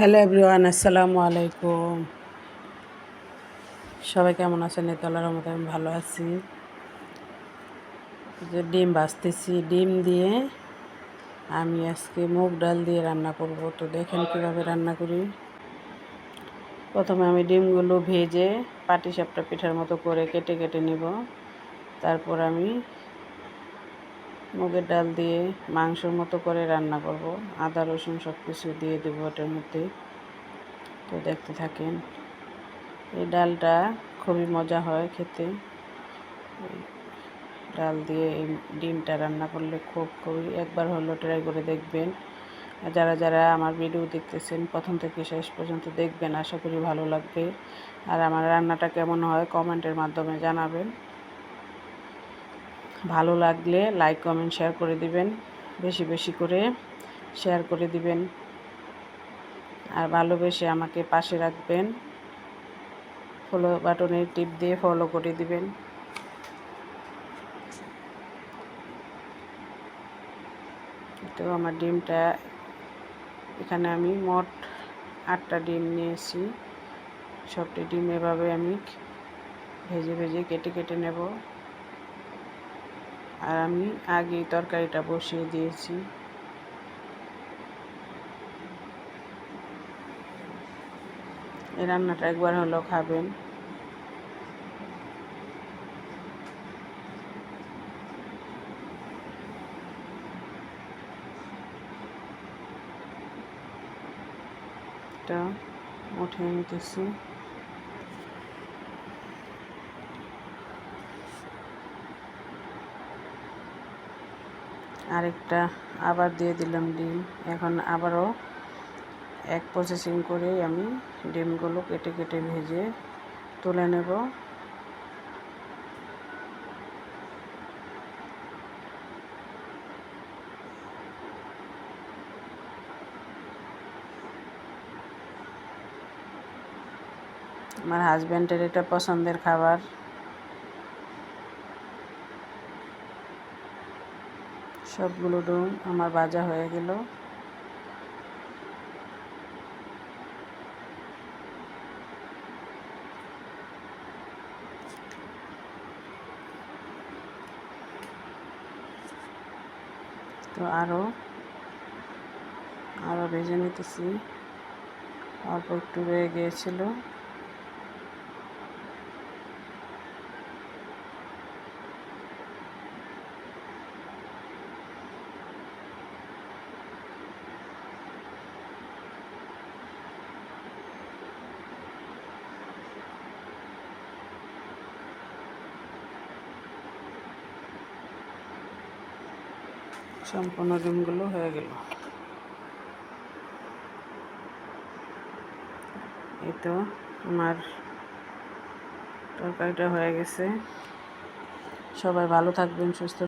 Hello everyone আসসালামু আলাইকুম সবাই কেমন আছেন? এই তলার মতো আমি ভালো আছি। যে ডিম ভাজতেছি, ডিম দিয়ে আমি আজকে মুগ ডাল দিয়ে রান্না করব। তো দেখেন কীভাবে রান্না করি। প্রথমে আমি ডিমগুলো ভেজে পাটি সাপটা পিঠার মতো করে কেটে কেটে নিব। তারপর আমি মুগের ডাল দিয়ে মাংসর মতো করে রান্না করব। আদা, রসুন সব কিছু দিয়ে দেবো ওটার মধ্যে। তো দেখতে থাকেন, এই ডালটা খুবই মজা হয় খেতে। ডাল দিয়ে এই ডিমটা রান্না করলে খুব খুবই, একবার হলো ট্রাই করে দেখবেন। আর যারা যারা আমার ভিডিও দেখতেছেন, প্রথম থেকে শেষ পর্যন্ত দেখবেন, আশা করি ভালো লাগবে। আর আমার রান্নাটা কেমন হয় কমেন্টের মাধ্যমে জানাবেন। ভালো লাগলে লাইক, কমেন্ট, শেয়ার করে দিবেন। বেশি বেশি করে শেয়ার করে দিবেন। আর ভালোবেসে আমাকে পাশে রাখবেন। ফলো বাটনের টিপ দিয়ে ফলো করে দিবেন। তো আমার ডিমটা এখানে আমি মোট আটটা ডিম নিয়েছি। সবটি ডিম এভাবে আমি ভেজে ভেজে কেটে কেটে নেব। আর আমি আগে তরকারিটা বসিয়ে দিয়েছি। এই রান্নাটা একবার হলো খাবেন। এটা উঠিয়ে নিতেছি। আরেকটা আবার দিয়ে দিলাম ডিম। এখন আবারও এক প্রসেসিং করেই আমি ডিমগুলো কেটে কেটে ভেজে তুলে নেব। আমার হাজব্যান্ডের এটা পছন্দের খাবার। সবগুলো ডুম আমার ভাজা হয়ে গেল। তো আরও আরও ভেজে নিতেছি। অল্প একটু রয়ে গিয়েছিল। সম্পূর্ণ ডিমগুলো হয়ে গেল। এই তো আমার তরকারিটা হয়ে গেছে। সবাই ভালো থাকবেন সুস্থ